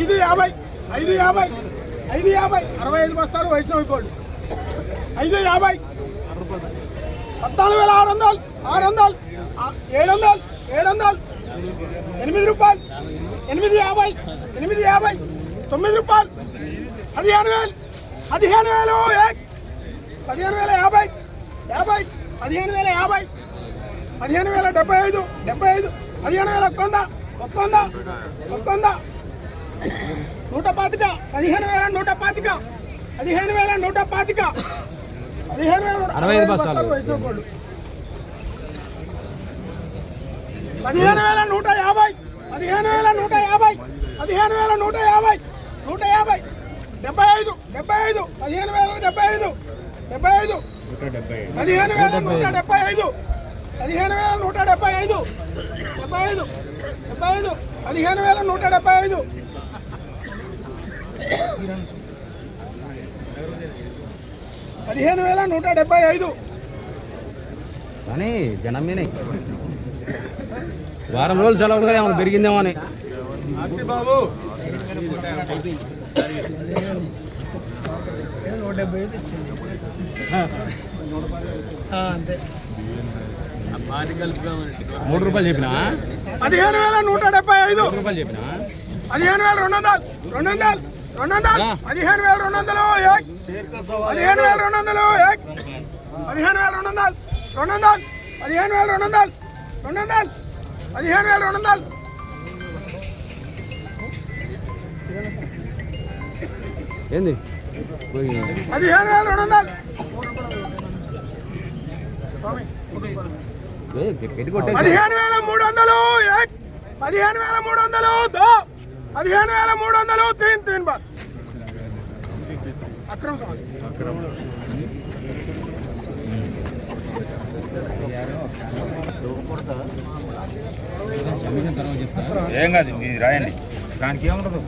ఐదు యాభై ఐదు యాభై ఐదు యాభై. అరవై ఐదు బస్తాలు వైష్ణవి గోల్డ్. ఐదు యాభై. పద్నాలుగు వేల ఆరు వందలు ఆరు వందలు ఏడు వందలు ఏడు వందలు ఎనిమిది రూపాయలు ఎనిమిది యాభై ఎనిమిది యాభై తొమ్మిది రూపాయలు. పదిహేను వేలు పదిహేను వేలు పదిహేను వేల యాభై యాభై పదిహేను వేల యాభై. పదిహేను వేల డెబ్బై ఐదు డెబ్బై ఐదు. పదిహేను వేల ఒక్క వంద ఒక్క వంద ఒక్క వంద నూట పాతిక పదిహేను వేల నూట పాతిక పదిహేను వేల నూట పాతిక పదిహేను వేల అరవై ఐదు బస్తాలు. వైష్ణవ గోల్డ్. పదిహేను వేల నూట యాభై పదిహేను వేల నూట యాభై పదిహేను వేల నూట యాభై నూట యాభై డెబ్బై ఐదు డెబ్బై ఐదు పదిహేను వేల డెబ్బై ఐదు డెబ్బై ఐదు పదిహేను వేల నూట డెబ్బై ఐదు పదిహేను వేల నూట డెబ్బై ఐదు. డెబ్బై ఐదు. డెబ్బై ఐదు. పదిహేను వేల నూట డెబ్బై ఐదు. పదిహేను వేల నూట డెబ్బై ఐదు. కానీ జనం మీనే వారం రోజులు సెలవు కదా ఏమైనా పెరిగిందేమో అని. నూట డెబ్బై ఐదు అంతే. మూడు రూపాయలు చెప్పినా? పదిహేను వేల నూట డెబ్బై ఐదు. రూపాయలు చెప్పినా? పదిహేను వేల రెండు వందలు రెండు వందలు రెండు వందలు పదిహేను వేల రెండు వందలు. పదిహేను వేల రెండు వందలు. పదిహేను వేల రెండు వందలు రెండు వందలు పదిహేను వేల రెండు వందలు రెండు వందలు పదిహేను వేల రెండు వందలు ఏంది. పదిహేను వేల రెండు వందలు పదిహేను వేల మూడు వందలు. పదిహేను వేల మూడు వందలు దో? పదిహేను వేల మూడు వందలు తీన్ తీన్ బార్ అక్రమ్ సమాధి ఏం కాదు మీరు రాయండి. దానికి ఏముండదు.